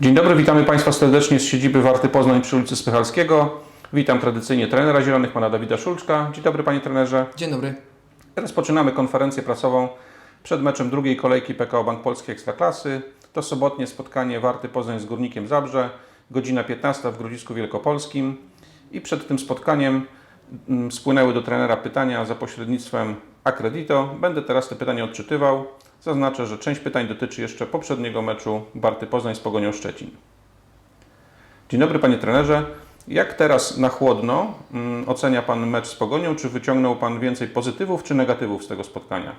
Dzień dobry, witamy Państwa serdecznie z siedziby Warty Poznań przy ulicy Spychalskiego. Witam tradycyjnie trenera Zielonych, pana Dawida Szulczka. Dzień dobry Panie Trenerze. Dzień dobry. Rozpoczynamy konferencję prasową przed meczem drugiej kolejki PKO Bank Polski Ekstraklasy. To sobotnie spotkanie Warty Poznań z Górnikiem Zabrze, godzina 15 w Grodzisku Wielkopolskim. I przed tym spotkaniem mm, spłynęły do trenera pytania za pośrednictwem Accredito. Będę teraz te pytania odczytywał. Zaznaczę, że część pytań dotyczy jeszcze poprzedniego meczu Warty Poznań z Pogonią Szczecin. Dzień dobry Panie Trenerze. Jak teraz na chłodno mm, ocenia Pan mecz z Pogonią? Czy wyciągnął Pan więcej pozytywów czy negatywów z tego spotkania?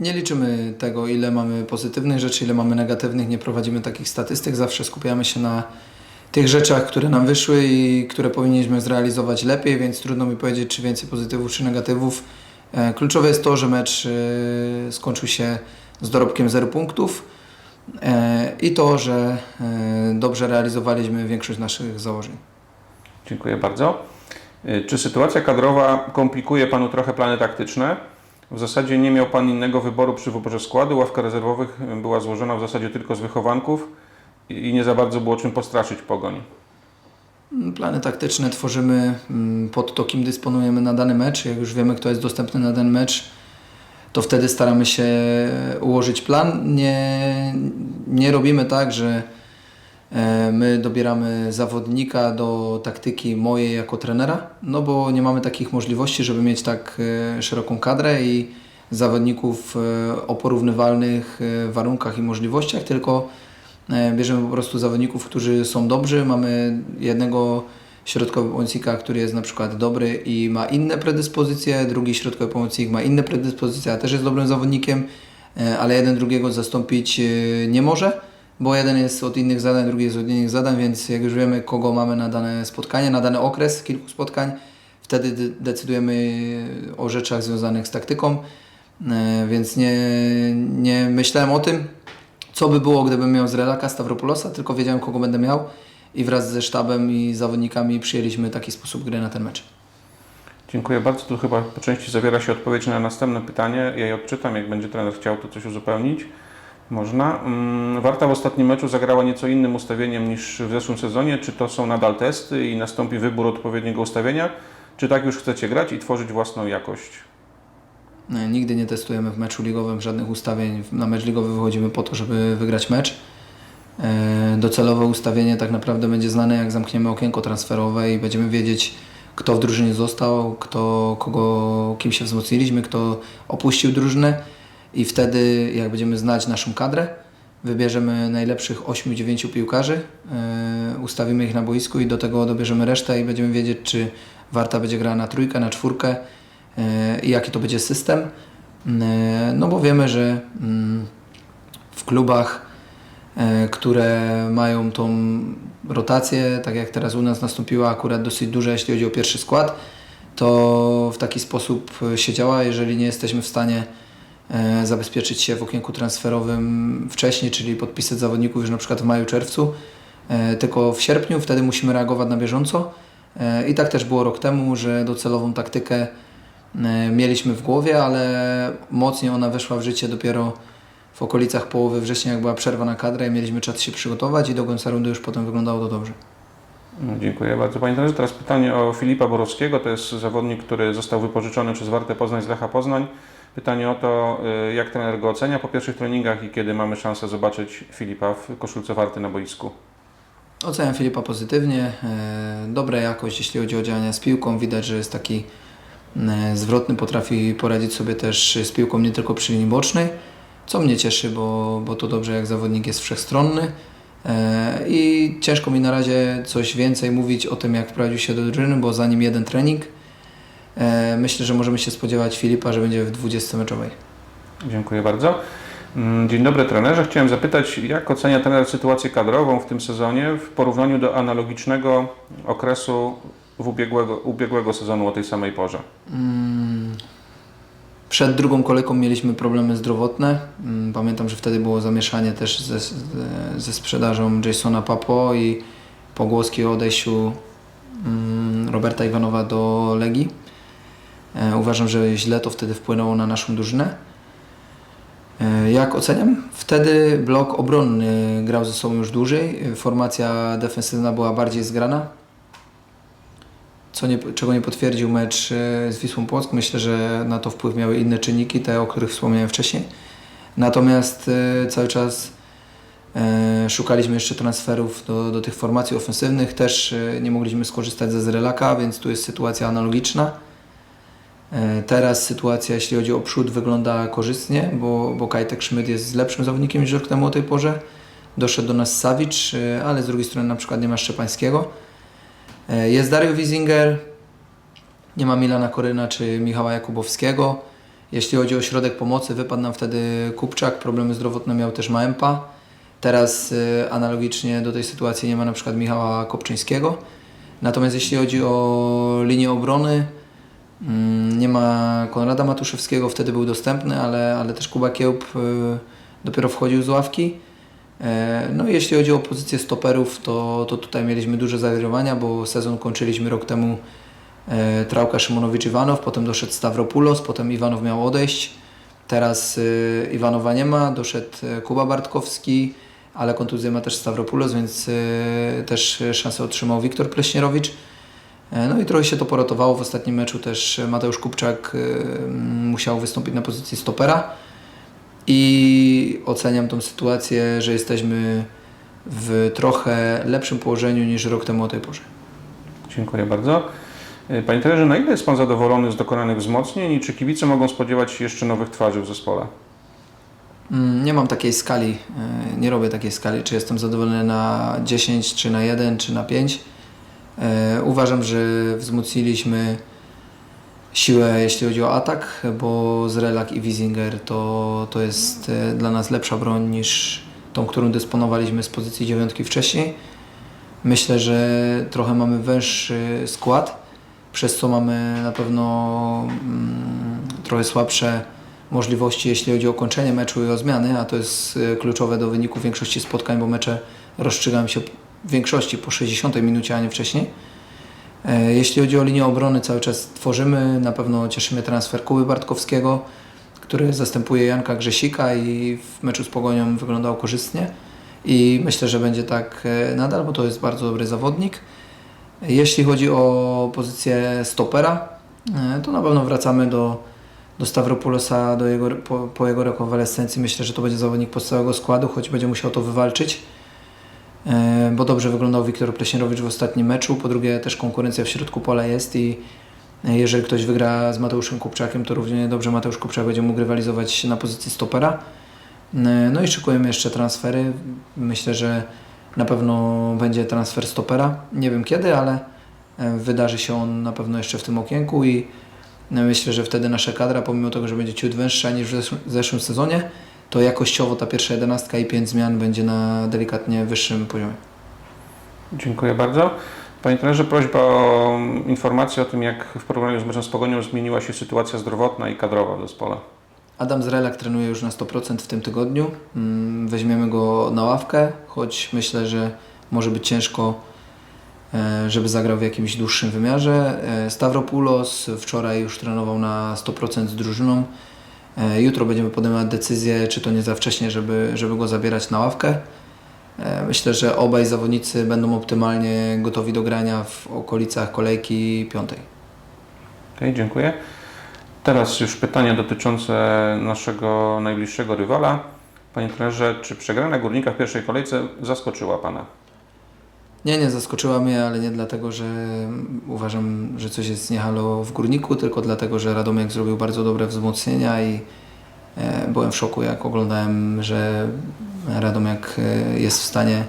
Nie liczymy tego, ile mamy pozytywnych rzeczy, ile mamy negatywnych. Nie prowadzimy takich statystyk. Zawsze skupiamy się na tych rzeczach, które nam wyszły i które powinniśmy zrealizować lepiej, więc trudno mi powiedzieć, czy więcej pozytywów, czy negatywów. E, Kluczowe jest to, że mecz e, skończył się z dorobkiem 0 punktów e, i to, że dobrze realizowaliśmy większość naszych założeń. Dziękuję bardzo. Czy sytuacja kadrowa komplikuje Panu trochę plany taktyczne? W zasadzie nie miał Pan innego wyboru przy wyborze składu. Ławka rezerwowych była złożona w zasadzie tylko z wychowanków i nie za bardzo było czym postraszyć Pogoń. Plany taktyczne tworzymy mm, pod to, kim dysponujemy na dany mecz. Jak już wiemy, kto jest dostępny na ten mecz, to wtedy staramy się ułożyć plan. Nie, nie robimy tak, że e, my dobieramy zawodnika do taktyki mojej jako trenera, no bo nie mamy takich możliwości, żeby mieć tak e, szeroką kadrę i zawodników e, o porównywalnych warunkach i możliwościach, tylko Bierzemy po prostu zawodników, którzy są dobrzy. Mamy jednego środkowego pomocnika, który jest na przykład dobry i ma inne predyspozycje, drugi środkowy pomocnik ma inne predyspozycje, a też jest dobrym zawodnikiem, e, ale jeden drugiego zastąpić e, nie może, bo jeden jest od innych zadań, drugi jest od innych zadań, więc jak już wiemy, kogo mamy na dane spotkanie, na dany okres kilku spotkań, wtedy de- decydujemy o rzeczach związanych z taktyką, E, więc nie, nie myślałem o tym, co by było, gdybym miał z Relaka Stavropoulosa, tylko wiedziałem, kogo będę miał i wraz ze sztabem i zawodnikami przyjęliśmy taki sposób gry na ten mecz. Dziękuję bardzo. Tu chyba po części zawiera się odpowiedź na następne pytanie. Ja je odczytam, jak będzie trener chciał to coś uzupełnić. Można. Mm, Warta w ostatnim meczu zagrała nieco innym ustawieniem niż w zeszłym sezonie. Czy to są nadal testy i nastąpi wybór odpowiedniego ustawienia? Czy tak już chcecie grać i tworzyć własną jakość? E, Nigdy nie testujemy w meczu ligowym żadnych ustawień. Na mecz ligowy wychodzimy po to, żeby wygrać mecz. E, Docelowe ustawienie tak naprawdę będzie znane, jak zamkniemy okienko transferowe i będziemy wiedzieć, kto w drużynie został, kto, kogo, kim się wzmocniliśmy, kto opuścił drużynę i wtedy, jak będziemy znać naszą kadrę, wybierzemy najlepszych 8-9 piłkarzy, e, ustawimy ich na boisku i do tego dobierzemy resztę i będziemy wiedzieć, czy Warta będzie grała na trójkę, na czwórkę i jaki to będzie system. E, No bo wiemy, że mm, w klubach, e, które mają tą rotację, tak jak teraz u nas nastąpiła akurat dosyć duża, jeśli chodzi o pierwszy skład, to w taki sposób się działa, jeżeli nie jesteśmy w stanie e, zabezpieczyć się w okienku transferowym wcześniej, czyli podpisać zawodników już na przykład w maju, czerwcu, e, tylko w sierpniu, wtedy musimy reagować na bieżąco. E, I tak też było rok temu, że docelową taktykę e, mieliśmy w głowie, ale mocniej ona weszła w życie dopiero w okolicach połowy września, jak była przerwa na kadrę i mieliśmy czas się przygotować i do końca rundy już potem wyglądało to dobrze. No, Dziękuję bardzo Panie Trenerze. Teraz pytanie o Filipa Borowskiego. To jest zawodnik, który został wypożyczony przez Wartę Poznań z Lecha Poznań. Pytanie o to, y, jak trener go ocenia po pierwszych treningach i kiedy mamy szansę zobaczyć Filipa w koszulce Warty na boisku. Oceniam Filipa pozytywnie. E, Dobra jakość, jeśli chodzi o działania z piłką. Widać, że jest taki e, zwrotny, potrafi poradzić sobie też z piłką nie tylko przy linii bocznej, co mnie cieszy, bo, bo to dobrze jak zawodnik jest wszechstronny. E, I ciężko mi na razie coś więcej mówić o tym, jak wprowadził się do drużyny, bo za nim jeden trening. E, Myślę, że możemy się spodziewać Filipa, że będzie w 20 meczowej. Dziękuję bardzo. Mm, Dzień dobry trenerze. Chciałem zapytać, jak ocenia trener sytuację kadrową w tym sezonie w porównaniu do analogicznego okresu w ubiegłego, ubiegłego sezonu o tej samej porze? Mm, Przed drugą kolejką mieliśmy problemy zdrowotne. Mm, Pamiętam, że wtedy było zamieszanie też ze, ze- ze sprzedażą Jasona Papo i pogłoski o odejściu mm, Roberta Iwanowa do Legii. E, Uważam, że źle to wtedy wpłynęło na naszą drużynę. E, Jak oceniam? Wtedy blok obronny grał ze sobą już dłużej. E, Formacja defensywna była bardziej zgrana. Co nie, czego nie potwierdził mecz e, z Wisłą Płock. Myślę, że na to wpływ miały inne czynniki, te o których wspomniałem wcześniej. Natomiast e, cały czas e, szukaliśmy jeszcze transferów do, do tych formacji ofensywnych. Też nie mogliśmy skorzystać ze Zrelaka, więc tu jest sytuacja analogiczna. Teraz sytuacja, jeśli chodzi o przód, wygląda korzystnie, bo, bo Kajtek Szmyt jest lepszym zawodnikiem niż rok temu o tej porze. Doszedł do nas Sawicz, ale z drugiej strony na przykład nie ma Szczepańskiego. E, Jest Dario Wiesinger, nie ma Milana Koryna czy Michała Jakubowskiego. Jeśli chodzi o środek pomocy, wypadł nam wtedy Kupczak, problemy zdrowotne miał też Maempa. Teraz e, analogicznie do tej sytuacji nie ma na przykład Michała Kopczyńskiego. Natomiast jeśli chodzi o linię obrony, Mm, Nie ma Konrada Matuszewskiego, wtedy był dostępny, ale, ale też Kuba Kiełb y, dopiero wchodził z ławki. E, No jeśli chodzi o pozycję stoperów, to, to tutaj mieliśmy duże zawirowania, bo sezon kończyliśmy rok temu e, Trałka Szymonowicz-Iwanow, potem doszedł Stavropoulos, potem Iwanow miał odejść. Teraz y, Iwanowa nie ma, doszedł e, Kuba Bartkowski, ale kontuzję ma też Stavropoulos, więc też szansę otrzymał Wiktor Pleśnierowicz. E, No i trochę się to porotowało. W ostatnim meczu też Mateusz Kupczak musiał wystąpić na pozycji stopera. I oceniam tą sytuację, że jesteśmy w trochę lepszym położeniu niż rok temu o tej porze. Dziękuję bardzo. E, Panie trenerze, na ile jest Pan zadowolony z dokonanych wzmocnień i czy kibice mogą spodziewać się jeszcze nowych twarzy w zespole? Mm, Nie mam takiej skali, e, nie robię takiej skali, czy jestem zadowolony na 10, czy na 1, czy na 5. E, Uważam, że wzmocniliśmy siłę, jeśli chodzi o atak, bo Zrelak i Wiesinger to, to jest e, dla nas lepsza broń niż tą, którą dysponowaliśmy z pozycji dziewiątki wcześniej. Myślę, że trochę mamy węższy skład, przez co mamy na pewno mm, trochę słabsze możliwości, jeśli chodzi o kończenie meczu i o zmiany, a to jest e, kluczowe do wyniku większości spotkań, bo mecze rozstrzygają się w większości po 60 minucie, a nie wcześniej. E, Jeśli chodzi o linię obrony, cały czas tworzymy. Na pewno cieszy mnie transfer Kuby Bartkowskiego, który zastępuje Janka Grzesika i w meczu z Pogonią wyglądał korzystnie. I myślę, że będzie tak e, nadal, bo to jest bardzo dobry zawodnik. Jeśli chodzi o pozycję stopera, e, to na pewno wracamy do, do Stavropoulosa do jego, po, po jego rekonwalescencji. Myślę, że to będzie zawodnik podstawowego składu, choć będzie musiał to wywalczyć. E, bo dobrze wyglądał Wiktor Pleśnierowicz w ostatnim meczu. Po drugie też konkurencja w środku pola jest i jeżeli ktoś wygra z Mateuszem Kupczakiem, to równie dobrze Mateusz Kupczak będzie mógł rywalizować na pozycji stopera. E, No i szykujemy jeszcze transfery. Myślę, że na pewno będzie transfer stopera. Nie wiem kiedy, ale e, wydarzy się on na pewno jeszcze w tym okienku i myślę, że wtedy nasza kadra, pomimo tego, że będzie ciut węższa niż w zeszłym sezonie, to jakościowo ta pierwsza jedenastka i pięć zmian będzie na delikatnie wyższym poziomie. Dziękuję bardzo. Panie trenerze, prośba o informację o tym, jak w porównaniu z meczem z Pogonią zmieniła się sytuacja zdrowotna i kadrowa w zespole. Adam Zrelak trenuje już na 100% w tym tygodniu. Mm, Weźmiemy go na ławkę, choć myślę, że może być ciężko, e, żeby zagrał w jakimś dłuższym wymiarze. E, Stavropoulos wczoraj już trenował na 100% z drużyną. E, Jutro będziemy podejmować decyzję, czy to nie za wcześnie, żeby, żeby go zabierać na ławkę. E, Myślę, że obaj zawodnicy będą optymalnie gotowi do grania w okolicach kolejki piątej. Okej, dziękuję. Teraz już pytania dotyczące naszego najbliższego rywala. Panie trenerze, czy przegrana Górnika w pierwszej kolejce zaskoczyła Pana? Nie, nie zaskoczyła mnie, ale nie dlatego, że uważam, że coś jest niehalo w górniku, tylko dlatego, że Radomiak zrobił bardzo dobre wzmocnienia i e, byłem w szoku, jak oglądałem, że Radomiak e, jest w stanie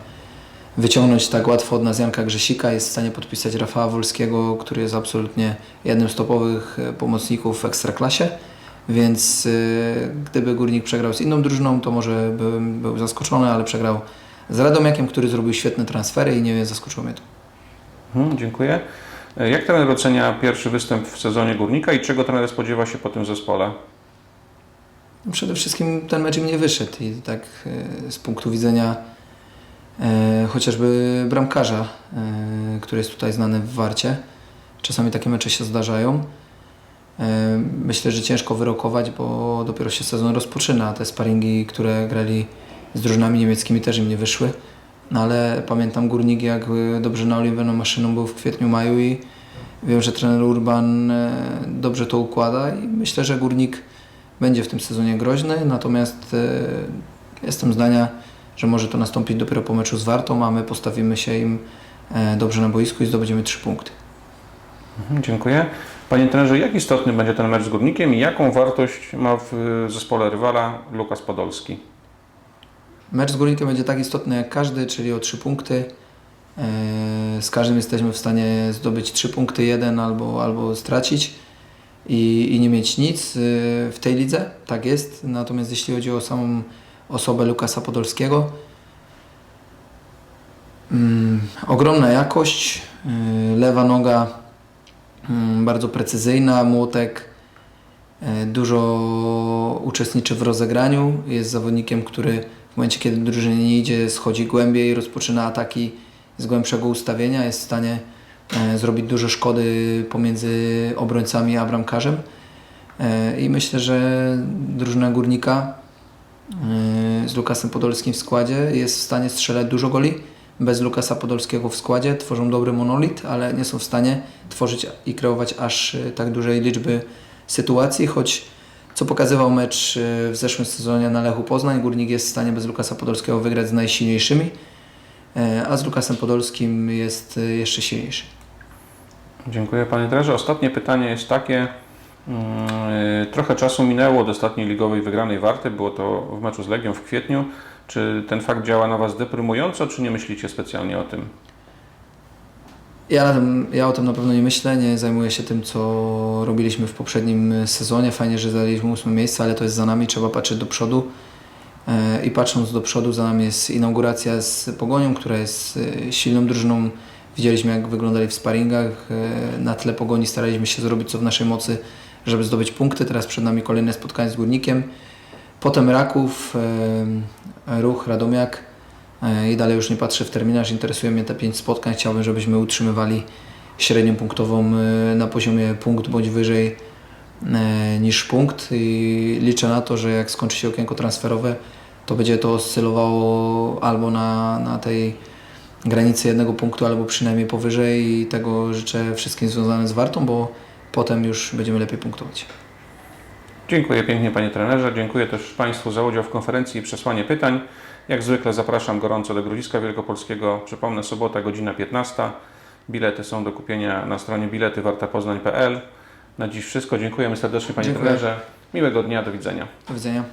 wyciągnąć tak łatwo od nas Janka Grzesika, jest w stanie podpisać Rafała Wolskiego, który jest absolutnie jednym z topowych e, pomocników w Ekstraklasie. Więc gdyby Górnik przegrał z inną drużyną, to może bym był zaskoczony, ale przegrał z Radomiakiem, który zrobił świetne transfery i nie zaskoczyło mnie to. Mhm, dziękuję. E, Jak trener ocenia pierwszy występ w sezonie Górnika i czego trener spodziewa się po tym zespole? Przede wszystkim ten mecz im nie wyszedł i tak e, z punktu widzenia e, chociażby bramkarza, e, który jest tutaj znany w Warcie. Czasami takie mecze się zdarzają. E, Myślę, że ciężko wyrokować, bo dopiero się sezon rozpoczyna. Te sparingi, które grali z drużynami niemieckimi też im nie wyszły. No ale pamiętam Górnik, jak dobrze naoliwioną maszyną był w kwietniu, maju i wiem, że trener Urban e, dobrze to układa i myślę, że Górnik będzie w tym sezonie groźny, natomiast e, jestem zdania, że może to nastąpić dopiero po meczu z Wartą, a my postawimy się im e, dobrze na boisku i zdobędziemy trzy punkty. Mhm, Dziękuję. Panie trenerze, jak istotny będzie ten mecz z Górnikiem i jaką wartość ma w zespole rywala Lukas Podolski? Mecz z Górnikiem będzie tak istotny jak każdy, czyli o trzy punkty. E, Z każdym jesteśmy w stanie zdobyć trzy punkty, jeden albo, albo stracić i, i nie mieć nic e, w tej lidze. Tak jest. Natomiast jeśli chodzi o samą osobę Lukasa Podolskiego, mm, ogromna jakość, e, lewa noga mm, bardzo precyzyjna, młotek dużo uczestniczy w rozegraniu, jest zawodnikiem, który w momencie, kiedy drużynie nie idzie, schodzi głębiej, rozpoczyna ataki z głębszego ustawienia, jest w stanie e, zrobić dużo szkody pomiędzy obrońcami a bramkarzem. E, I myślę, że drużyna Górnika e, z Lukasem Podolskim w składzie jest w stanie strzelać dużo goli. Bez Lukasa Podolskiego w składzie tworzą dobry monolit, ale nie są w stanie tworzyć i kreować aż tak dużej liczby sytuacji, choć co pokazywał mecz e, w zeszłym sezonie na Lechu Poznań, Górnik jest w stanie bez Lukasa Podolskiego wygrać z najsilniejszymi, e, a z Lukasem Podolskim jest e, jeszcze silniejszy. Dziękuję Panie trenerze. Ostatnie pytanie jest takie. mm, y, Trochę czasu minęło od ostatniej ligowej wygranej Warty, było to w meczu z Legią w kwietniu. Czy ten fakt działa na Was deprymująco, czy nie myślicie specjalnie o tym? Ja, na tym, ja o tym na pewno nie myślę, nie zajmuję się tym, co robiliśmy w poprzednim e, sezonie. Fajnie, że zajęliśmy ósme miejsce, ale to jest za nami, trzeba patrzeć do przodu. E, I patrząc do przodu, za nami jest inauguracja z Pogonią, która jest e, silną drużyną. Widzieliśmy, jak wyglądali w sparingach. Na tle Pogoni staraliśmy się zrobić co w naszej mocy, żeby zdobyć punkty. Teraz przed nami kolejne spotkanie z Górnikiem. Potem Raków, Ruch, Radomiak. E, I dalej już nie patrzę w terminarz, interesuje mnie te pięć spotkań. Chciałbym, żebyśmy utrzymywali średnią punktową e, na poziomie punkt bądź wyżej e, niż punkt i liczę na to, że jak skończy się okienko transferowe, to będzie to oscylowało albo na, na tej granicy jednego punktu, albo przynajmniej powyżej i tego życzę wszystkim związanym z Wartą, bo potem już będziemy lepiej punktować. Dziękuję pięknie Panie trenerze. Dziękuję też Państwu za udział w konferencji i przesłanie pytań. Jak zwykle zapraszam gorąco do Grodziska Wielkopolskiego. Przypomnę, sobota, godzina 15. Bilety są do kupienia na stronie biletywartapoznań.pl. Na dziś wszystko. Dziękujemy serdecznie Panie Dziękuję. trenerze. Miłego dnia, do widzenia. Do widzenia.